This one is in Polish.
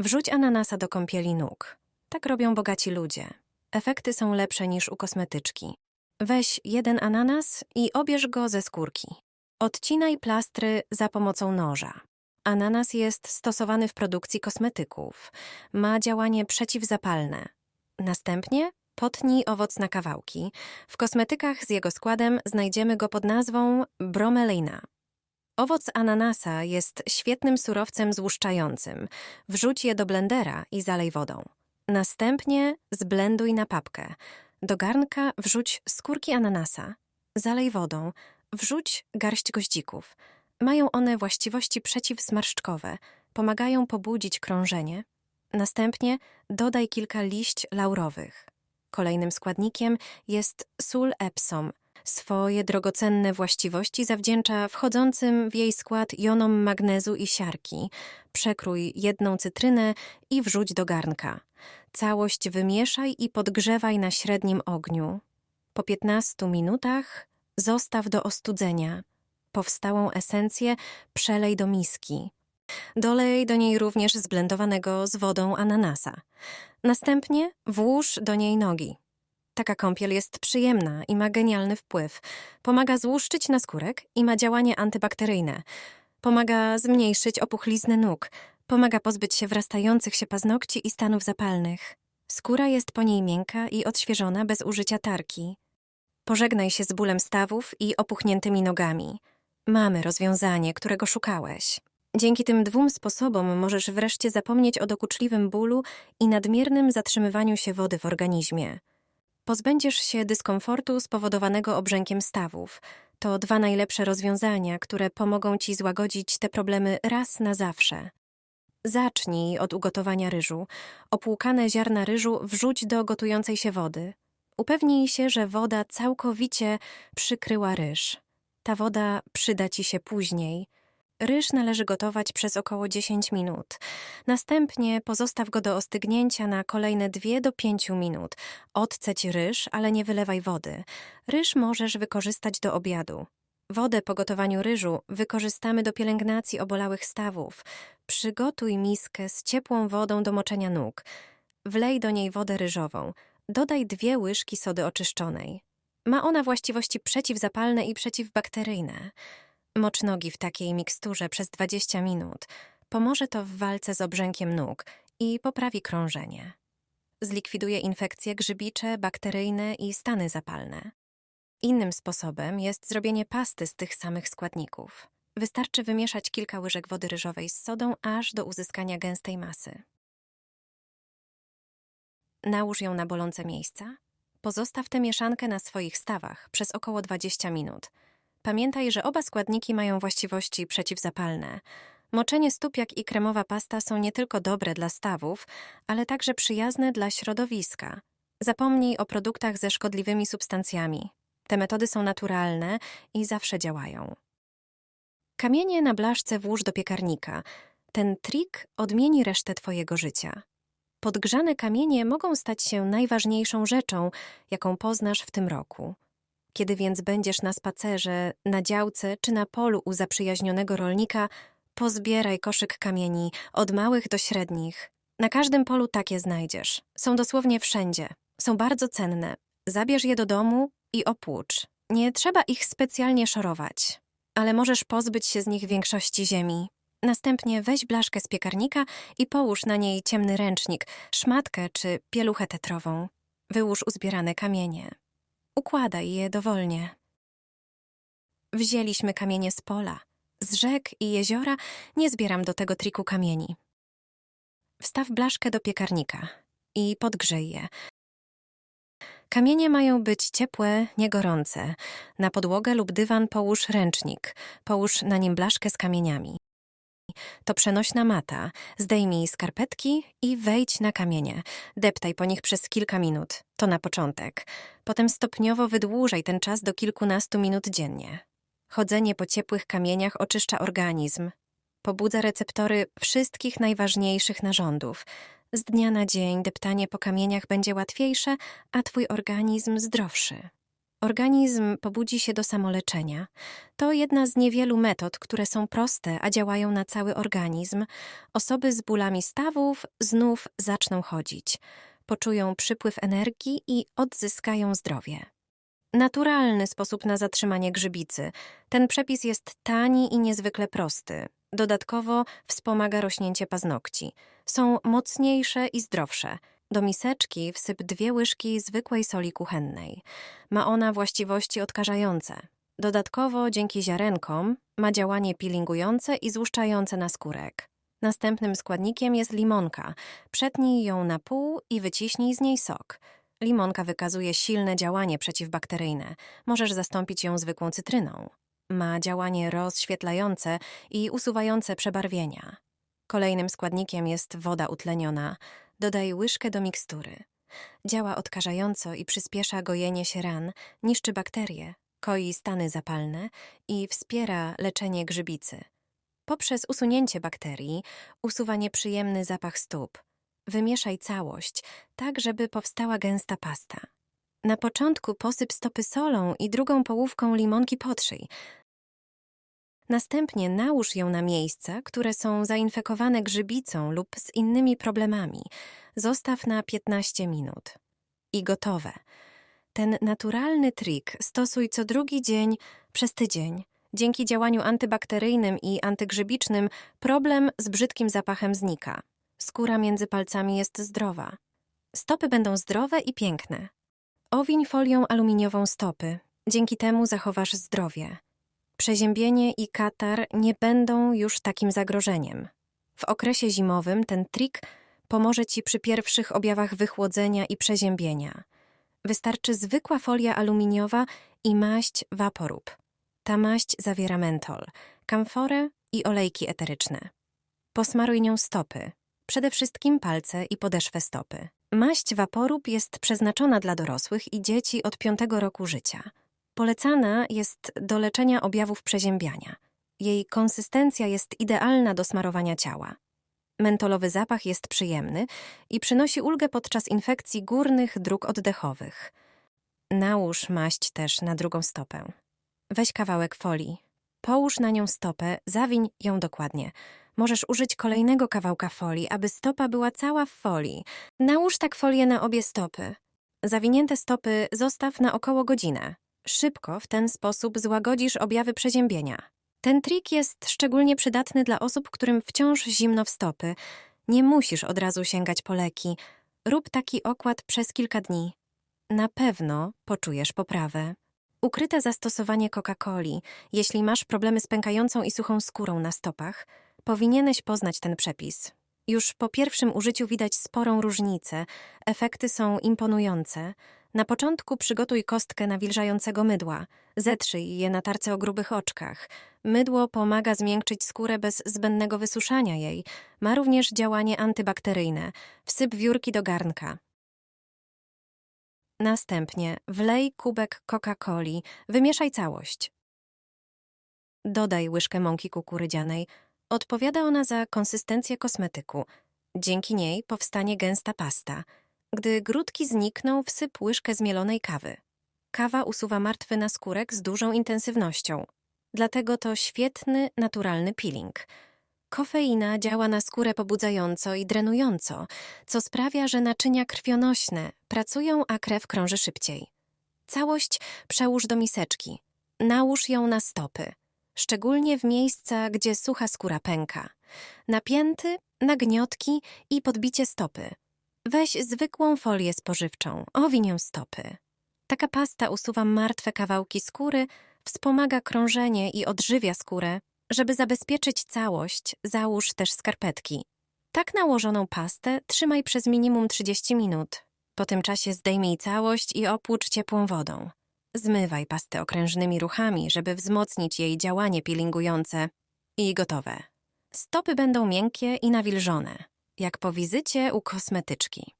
Wrzuć ananasa do kąpieli nóg. Tak robią bogaci ludzie. Efekty są lepsze niż u kosmetyczki. Weź jeden ananas i obierz go ze skórki. Odcinaj plastry za pomocą noża. Ananas jest stosowany w produkcji kosmetyków. Ma działanie przeciwzapalne. Następnie potnij owoc na kawałki. W kosmetykach z jego składem znajdziemy go pod nazwą bromelaina. Owoc ananasa jest świetnym surowcem złuszczającym. Wrzuć je do blendera i zalej wodą. Następnie zblenduj na papkę. Do garnka wrzuć skórki ananasa. Zalej wodą. Wrzuć garść goździków. Mają one właściwości przeciwzmarszczkowe. Pomagają pobudzić krążenie. Następnie dodaj kilka liść laurowych. Kolejnym składnikiem jest sól Epsom. Swoje drogocenne właściwości zawdzięcza wchodzącym w jej skład jonom magnezu i siarki. Przekrój jedną cytrynę i wrzuć do garnka. Całość wymieszaj i podgrzewaj na średnim ogniu. Po 15 minutach zostaw do ostudzenia. Powstałą esencję przelej do miski. Dolej do niej również zblendowanego z wodą ananasa. Następnie włóż do niej nogi. Taka kąpiel jest przyjemna i ma genialny wpływ. Pomaga złuszczyć naskórek i ma działanie antybakteryjne. Pomaga zmniejszyć opuchlizny nóg. Pomaga pozbyć się wrastających się paznokci i stanów zapalnych. Skóra jest po niej miękka i odświeżona bez użycia tarki. Pożegnaj się z bólem stawów i opuchniętymi nogami. Mamy rozwiązanie, którego szukałeś. Dzięki tym dwóm sposobom możesz wreszcie zapomnieć o dokuczliwym bólu i nadmiernym zatrzymywaniu się wody w organizmie. Pozbędziesz się dyskomfortu spowodowanego obrzękiem stawów. To dwa najlepsze rozwiązania, które pomogą ci złagodzić te problemy raz na zawsze. Zacznij od ugotowania ryżu. Opłukane ziarna ryżu wrzuć do gotującej się wody. Upewnij się, że woda całkowicie przykryła ryż. Ta woda przyda ci się później. Ryż należy gotować przez około 10 minut. Następnie pozostaw go do ostygnięcia na kolejne 2 do 5 minut. Odceć ryż, ale nie wylewaj wody. Ryż możesz wykorzystać do obiadu. Wodę po gotowaniu ryżu wykorzystamy do pielęgnacji obolałych stawów. Przygotuj miskę z ciepłą wodą do moczenia nóg. Wlej do niej wodę ryżową. Dodaj dwie łyżki sody oczyszczonej. Ma ona właściwości przeciwzapalne i przeciwbakteryjne. Mocz nogi w takiej miksturze przez 20 minut. Pomoże to w walce z obrzękiem nóg i poprawi krążenie. Zlikwiduje infekcje grzybicze, bakteryjne i stany zapalne. Innym sposobem jest zrobienie pasty z tych samych składników. Wystarczy wymieszać kilka łyżek wody ryżowej z sodą aż do uzyskania gęstej masy. Nałóż ją na bolące miejsca. Pozostaw tę mieszankę na swoich stawach przez około 20 minut. Pamiętaj, że oba składniki mają właściwości przeciwzapalne. Moczenie stóp jak i kremowa pasta są nie tylko dobre dla stawów, ale także przyjazne dla środowiska. Zapomnij o produktach ze szkodliwymi substancjami. Te metody są naturalne i zawsze działają. Kamienie na blaszce włóż do piekarnika. Ten trik odmieni resztę Twojego życia. Podgrzane kamienie mogą stać się najważniejszą rzeczą, jaką poznasz w tym roku. Kiedy więc będziesz na spacerze, na działce czy na polu u zaprzyjaźnionego rolnika, pozbieraj koszyk kamieni, od małych do średnich. Na każdym polu takie znajdziesz. Są dosłownie wszędzie. Są bardzo cenne. Zabierz je do domu i opłucz. Nie trzeba ich specjalnie szorować, ale możesz pozbyć się z nich większości ziemi. Następnie weź blaszkę z piekarnika i połóż na niej ciemny ręcznik, szmatkę czy pieluchę tetrową. Wyłóż uzbierane kamienie. Układaj je dowolnie. Wzięliśmy kamienie z pola. Z rzek i jeziora nie zbieram do tego triku kamieni. Wstaw blaszkę do piekarnika i podgrzej je. Kamienie mają być ciepłe, nie gorące. Na podłogę lub dywan połóż ręcznik. Połóż na nim blaszkę z kamieniami. To przenośna mata. Zdejmij skarpetki i wejdź na kamienie. Deptaj po nich przez kilka minut. To na początek. Potem stopniowo wydłużaj ten czas do kilkunastu minut dziennie. Chodzenie po ciepłych kamieniach oczyszcza organizm. Pobudza receptory wszystkich najważniejszych narządów. Z dnia na dzień deptanie po kamieniach będzie łatwiejsze, a twój organizm zdrowszy. Organizm pobudzi się do samoleczenia. To jedna z niewielu metod, które są proste, a działają na cały organizm. Osoby z bólami stawów znów zaczną chodzić. Poczują przypływ energii i odzyskają zdrowie. Naturalny sposób na zatrzymanie grzybicy. Ten przepis jest tani i niezwykle prosty. Dodatkowo wspomaga rośnięcie paznokci. Są mocniejsze i zdrowsze. Do miseczki wsyp dwie łyżki zwykłej soli kuchennej. Ma ona właściwości odkażające. Dodatkowo dzięki ziarenkom ma działanie peelingujące i złuszczające naskórek. Następnym składnikiem jest limonka. Przetnij ją na pół i wyciśnij z niej sok. Limonka wykazuje silne działanie przeciwbakteryjne. Możesz zastąpić ją zwykłą cytryną. Ma działanie rozświetlające i usuwające przebarwienia. Kolejnym składnikiem jest woda utleniona. Dodaj łyżkę do mikstury. Działa odkażająco i przyspiesza gojenie się ran, niszczy bakterie, koi stany zapalne i wspiera leczenie grzybicy. Poprzez usunięcie bakterii usuwa nieprzyjemny zapach stóp. Wymieszaj całość, tak żeby powstała gęsta pasta. Na początku posyp stopy solą i drugą połówką limonki potrzyj. Następnie nałóż ją na miejsca, które są zainfekowane grzybicą lub z innymi problemami. Zostaw na 15 minut. I gotowe. Ten naturalny trik stosuj co drugi dzień przez tydzień. Dzięki działaniu antybakteryjnym i antygrzybicznym problem z brzydkim zapachem znika. Skóra między palcami jest zdrowa. Stopy będą zdrowe i piękne. Owiń folią aluminiową stopy. Dzięki temu zachowasz zdrowie. Przeziębienie i katar nie będą już takim zagrożeniem. W okresie zimowym ten trik pomoże Ci przy pierwszych objawach wychłodzenia i przeziębienia. Wystarczy zwykła folia aluminiowa i maść Vaporub. Ta maść zawiera mentol, kamforę i olejki eteryczne. Posmaruj nią stopy, przede wszystkim palce i podeszwę stopy. Maść Vaporub jest przeznaczona dla dorosłych i dzieci od 5 roku życia. Polecana jest do leczenia objawów przeziębiania. Jej konsystencja jest idealna do smarowania ciała. Mentolowy zapach jest przyjemny i przynosi ulgę podczas infekcji górnych dróg oddechowych. Nałóż maść też na drugą stopę. Weź kawałek folii. Połóż na nią stopę, zawiń ją dokładnie. Możesz użyć kolejnego kawałka folii, aby stopa była cała w folii. Nałóż tak folię na obie stopy. Zawinięte stopy zostaw na około godzinę. Szybko w ten sposób złagodzisz objawy przeziębienia. Ten trik jest szczególnie przydatny dla osób, którym wciąż zimno w stopy. Nie musisz od razu sięgać po leki. Rób taki okład przez kilka dni. Na pewno poczujesz poprawę. Ukryte zastosowanie Coca-Coli. Jeśli masz problemy z pękającą i suchą skórą na stopach, powinieneś poznać ten przepis. Już po pierwszym użyciu widać sporą różnicę. Efekty są imponujące. Na początku przygotuj kostkę nawilżającego mydła. Zetrzyj je na tarce o grubych oczkach. Mydło pomaga zmiękczyć skórę bez zbędnego wysuszania jej. Ma również działanie antybakteryjne. Wsyp wiórki do garnka. Następnie wlej kubek Coca-Coli, wymieszaj całość. Dodaj łyżkę mąki kukurydzianej. Odpowiada ona za konsystencję kosmetyku. Dzięki niej powstanie gęsta pasta. Gdy grudki znikną, wsyp łyżkę zmielonej kawy. Kawa usuwa martwy naskórek z dużą intensywnością. Dlatego to świetny, naturalny peeling. Kofeina działa na skórę pobudzająco i drenująco, co sprawia, że naczynia krwionośne pracują, a krew krąży szybciej. Całość przełóż do miseczki. Nałóż ją na stopy, szczególnie w miejsca, gdzie sucha skóra pęka. Napięty, nagniotki i podbicie stopy. Weź zwykłą folię spożywczą, owiń ją stopy. Taka pasta usuwa martwe kawałki skóry, wspomaga krążenie i odżywia skórę. Żeby zabezpieczyć całość, załóż też skarpetki. Tak nałożoną pastę trzymaj przez minimum 30 minut. Po tym czasie zdejmij całość i opłucz ciepłą wodą. Zmywaj pastę okrężnymi ruchami, żeby wzmocnić jej działanie peelingujące. I gotowe. Stopy będą miękkie i nawilżone, jak po wizycie u kosmetyczki.